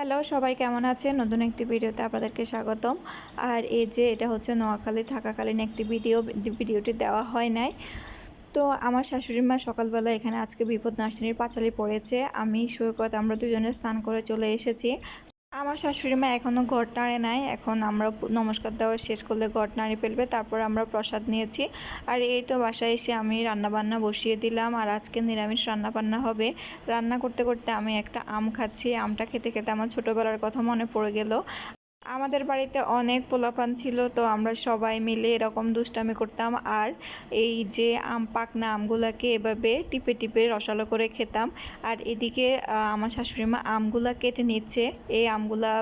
Hello, সবাই কেমন আছেন? নতুন একটি ভিডিওতে আপনাদেরকে স্বাগতম। আর এই যে এটা হচ্ছে নোয়াখালী থাকাকালীন একটি ভিডিও, ভিডিওটি দেওয়া হয় নাই। তো আমার শাশুড়ি মা সকালবেলা এখানে আজকে বিপদ নাশিনীর পাঁচালি পড়েছে। আমি সৈকত আমরা দুজনে স্নান করে চলে এসেছি। আমার শাশুড়ি মা এখনও ঘর নাড়ে নাই। এখন আমরা নমস্কার দেওয়া শেষ করলে ঘর নাড়ে ফেলবে। তারপর আমরা প্রসাদ নিয়েছি। আর এই তো বাসায় এসে আমি রান্নাবান্না বসিয়ে দিলাম। আর আজকে নিরামিষ রান্না বান্না হবে। রান্না করতে করতে আমি একটা আম খাচ্ছি। আমটা খেতে খেতে আমার ছোটোবেলার কথা মনে পড়ে গেল। আমাদের বাড়িতে অনেক পোলাপান ছিল, তো আমরা সবাই মিলে এরকম দুষ্টামি করতাম। আর এই যে আম, পাকনা আমগুলাকে এভাবে টিপে টিপে রসালো করে খেতাম। আর এদিকে আমার শাশুড়ি মা আমগুলা কেটে নিচ্ছে। এই আমগুলা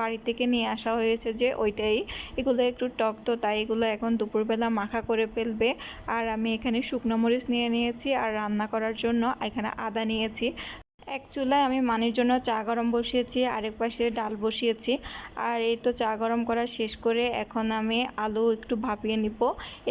বাড়ি থেকে নিয়ে আসা হয়েছে যে ওইটাই। এগুলো একটু টক, তো তাই এগুলো এখন দুপুরবেলা মাখা করে ফেলবে। আর আমি এখানে শুকনো মরিচ নিয়ে নিয়েছি আর রান্না করার জন্য এখানে আদা নিয়েছি। এক চুলায় আমি মানির জন্য চা গরম বসিয়েছি, আরেক পাশে ডাল বসিয়েছি। আর এই তো চা গরম করা শেষ করে এখন আমি আলু একটু ভাপিয়ে নিব।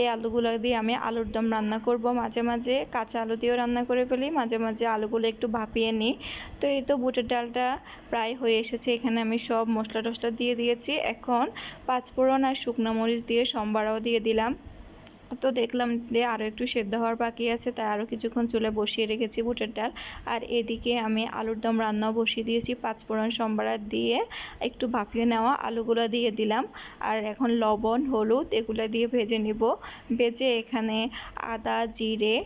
এই আলুগুলো দিয়ে আমি আলুর দম রান্না করব। মাঝে মাঝে কাঁচা আলু দিয়েও রান্না করে ফেলি, মাঝে মাঝে আলুগুলো একটু ভাপিয়ে নিই। তো এই তো বুটের ডালটা প্রায় হয়ে এসেছে, এখানে আমি সব মশলা টশলা দিয়ে দিয়েছি। এখন পাঁচফোড়ন আর শুকনো মরিচ দিয়ে সম্বারাও দিয়ে দিলাম। তো দেখলাম যে আরও একটু সেদ্ধ হওয়ার বাকি আছে, তাই আরও কিছুক্ষণ চুলে বসিয়ে রেখেছি বুটের ডাল। আর এদিকে আমি আলুর দম রান্নাও বসিয়ে দিয়েছি পাঁচফোড়ন সম্বারা দিয়ে একটু ভাপিয়ে নেওয়া আলুগুলো দিয়ে দিলাম। আর এখন লবণ, হলুদ এগুলো দিয়ে ভেজে নিব। ভেজে এখানে আদা, জিরে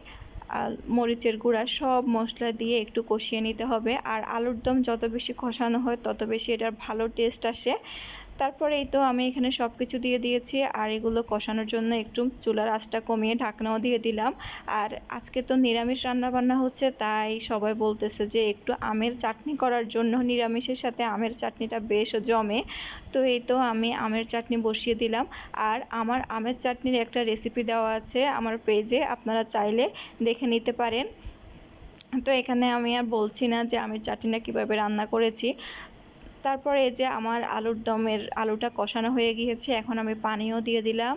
আর মরিচের গুঁড়া সব মশলা দিয়ে একটু কষিয়ে নিতে হবে। আর আলুর দম যত বেশি কষানো হয় তত বেশি এটার ভালো টেস্ট আসে। তারপরে এই তো আমি এখানে সব কিছু দিয়ে দিয়েছি, আর এগুলো কষানোর জন্য একটু চুলার আঁচটা কমিয়ে ঢাকনাও দিয়ে দিলাম। আর আজকে তো নিরামিষ রান্নাবান্না হচ্ছে, তাই সবাই বলতেছে যে একটু আমের চাটনি করার জন্য নিরামিষের সাথে আমের চাটনিটা বেশ জমে। তো এই তো আমি আমের চাটনি বসিয়ে দিলাম। আর আমার আমের চাটনির একটা রেসিপি দেওয়া আছে আমার পেজে, আপনারা চাইলে দেখে নিতে পারেন। তো এখানে আমি আর বলছি না যে আমের চাটনিটা কীভাবে রান্না করেছি। তারপরে এই যে আমার আলুর দমের আলুটা কষানো হয়ে গিয়েছে, এখন আমি পানিও দিয়ে দিলাম।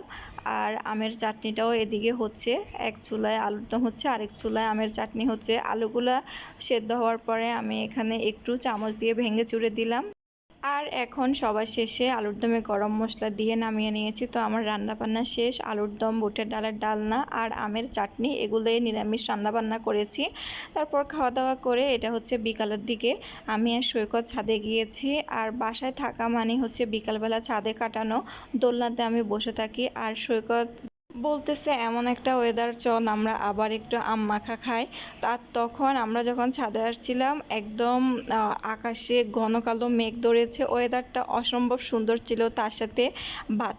আর আমের চাটনিটাও এদিকে হচ্ছে, এক চুলায় আলুর দম হচ্ছে, আরেক চুলায় আমের চাটনি হচ্ছে। আলুগুলা সেদ্ধ হওয়ার পরে আমি এখানে একটু চামচ দিয়ে ভেঙে চুড়ে দিলাম। আর এখন সবার শেষে আলুর দমে গরম মশলা দিয়ে নামিয়ে নিয়েছি। তো আমার রান্নাবান্না শেষ। আলুর দম, বুটের ডালের ডালনা আর আমের চাটনি এগুলোই নিরামিষ রান্নাবান্না করেছি। তারপর খাওয়া দাওয়া করে এটা হচ্ছে বিকালের দিকে। আমি আর সৈকত ছাদে গিয়েছি আর বাসায় থাকা মানে হচ্ছে বিকালবেলা ছাদে কাটানো। দোলনাতে আমি বসে থাকি আর সৈকত বলতেছে, এমন একটা ওয়েদার চল আমরা আবার একটু আম মাখা খাই। তার তখন আমরা যখন ছাদে আসছিলাম, একদম আকাশে ঘন কালো মেঘ ধরেছে। ওয়েদারটা অসম্ভব সুন্দর ছিল, তার সাথে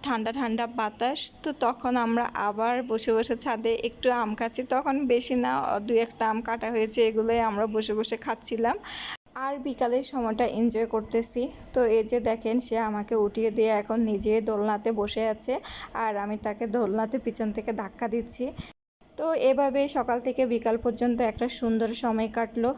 ঠান্ডা ঠান্ডা বাতাস। তো তখন আমরা আবার বসে বসে ছাদে একটু আম খাচ্ছি। তখন বেশি না, দুই একটা আম কাটা হয়েছে, এগুলোই আমরা বসে বসে খাচ্ছিলাম। আর বিকালের সময়টা এনজয় করতেছি। তো এই যে দেখেন, সে আমাকে উঠিয়ে দিয়ে এখন নিজে দোলনাতে বসে আছে আর আমি তাকে দোলনাতে পিছন থেকে ধাক্কা দিচ্ছি। তো এভাবে সকাল থেকে বিকাল পর্যন্ত একটা সুন্দর সময় কাটলো।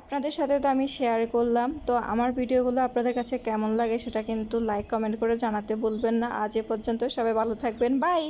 আপনাদের সাথে তো আমি শেয়ার করলাম। তো আমার ভিডিওগুলো আপনাদের কাছে কেমন লাগে সেটা কিন্তু লাইক কমেন্ট করে জানাতে ভুলবেন না। আজ এ পর্যন্ত সবাই ভালো থাকবেন। বাই